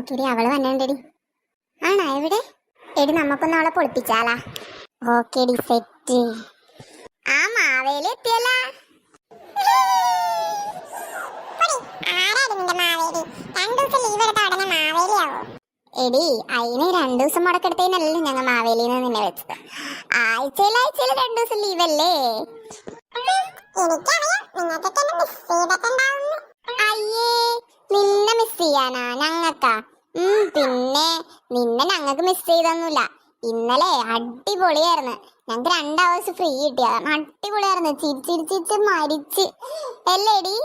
നോക്കിയടി അവൾ വന്നിട്ടുണ്ടെടി ആണോ? എവിടെ? എടി നമുക്കൊന്ന് അവളെ പൊളിപ്പിച്ചാലാ. ഓക്കേടി സെറ്റ്. ആ മാവേലി എത്തിയല്ല. എടി അതിന് രണ്ടു ദിവസം മുടക്കെടുത്തതിനല്ലേ ഞങ്ങൾ മാവേലിന്ന് നിന്നെ വെച്ചത്. ആഴ്ചയിൽ ആഴ്ചയിൽ രണ്ടു ദിവസം ലീവല്ലേ അയ്യേ ചെയ്യാനാ ഞങ്ങക്കാ? ഉം പിന്നെ നിന്നെ ഞങ്ങൾക്ക് മിസ് ചെയ്തൊന്നുമില്ല. ഇന്നലെ അടിപൊളിയായിരുന്നു. ഞങ്ങക്ക് രണ്ട് ഹവേഴ്സ് ഫ്രീ കിട്ടിയ അടിപൊളിയായിരുന്നു. ചിരിച്ചിരിച്ചിരിച്ച് മരിച്ച്. അല്ലേടി?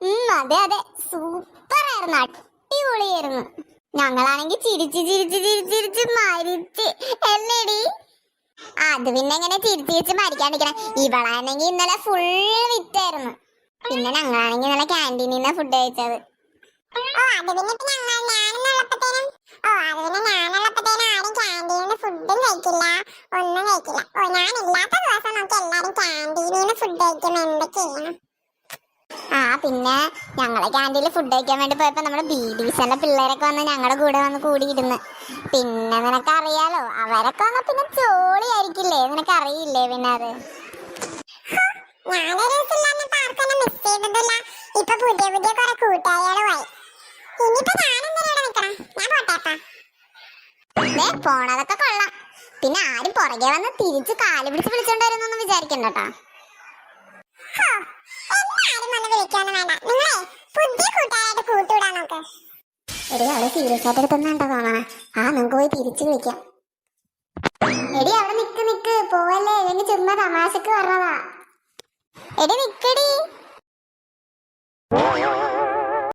ഉം അതെ അതെ. സൂപ്പർ ആയിരുന്നു അടിപൊളിയായിരുന്നു. ഞങ്ങളാണെങ്കിൽ ചിരിച്ച് ചിരിച്ച് ചിരിച്ചിരിച്ച് മരിച്ച്. അല്ലേടി? അത് പിന്നെ എങ്ങനെ ചിരിച്ച് ചിരിച്ച് മരിക്കാണ്ടിരിക്കണം ഇവളാണെങ്കിൽ ഇന്നലെ ഫുൾ വിറ്റായിരുന്നു. പിന്നെ ഞങ്ങളാണെങ്കിൽ ഇന്നലെ ക്യാന്റീനിൽ നിന്നാണ് ഫുഡ് കഴിച്ചത്. ഒന്നും കഴിക്കില്ല ഓ ഞാനില്ലാത്ത ദിവസം നമുക്ക് എല്ലാരും ക്യാന്റീനിൽ ഫുഡ് കഴിക്കുമ്പോൾ എന്തൊക്കെ ചെയ്യണം ആ പിന്നെ ഞങ്ങളെ ക്യാന്റീനിൽ ഫുഡ് കഴിക്കാൻ വേണ്ടി പോയപ്പോൾ നമ്മുടെ ബി ഡി സിന്റെ പിള്ളേരൊക്കെ വന്ന് ഞങ്ങളുടെ കൂടെ വന്ന് കൂടിയിരുന്ന് പിന്നെ നിനക്ക് അറിയാലോ അവരൊക്കെ വന്ന പിന്നെ ജോളിയായിരിക്കില്ലേ നിനക്ക് അറിയില്ലേ പിന്നെ അത് ഞാനൊരു മിസ് ചെയ്തതല്ല ഇപ്പൊ പുതിയ പുതിയ കുറെ കൂട്ടുകാരികളുമായി പോണതൊക്കെ കൊള്ളാം. പിന്നെ ആരും പുറകെ വന്ന് തിരിച്ച് കാൽ പിടിച്ച് വിളിച്ചോണ്ട് വരുന്നൊന്നും വിചാരിക്കണ്ട എടി അവിടെ നിക്ക് നിക്ക്. പോവല്ലേ? ചുമ്മാ തമാശക്ക് പറഞ്ഞതാ. എടി നിക്കടി.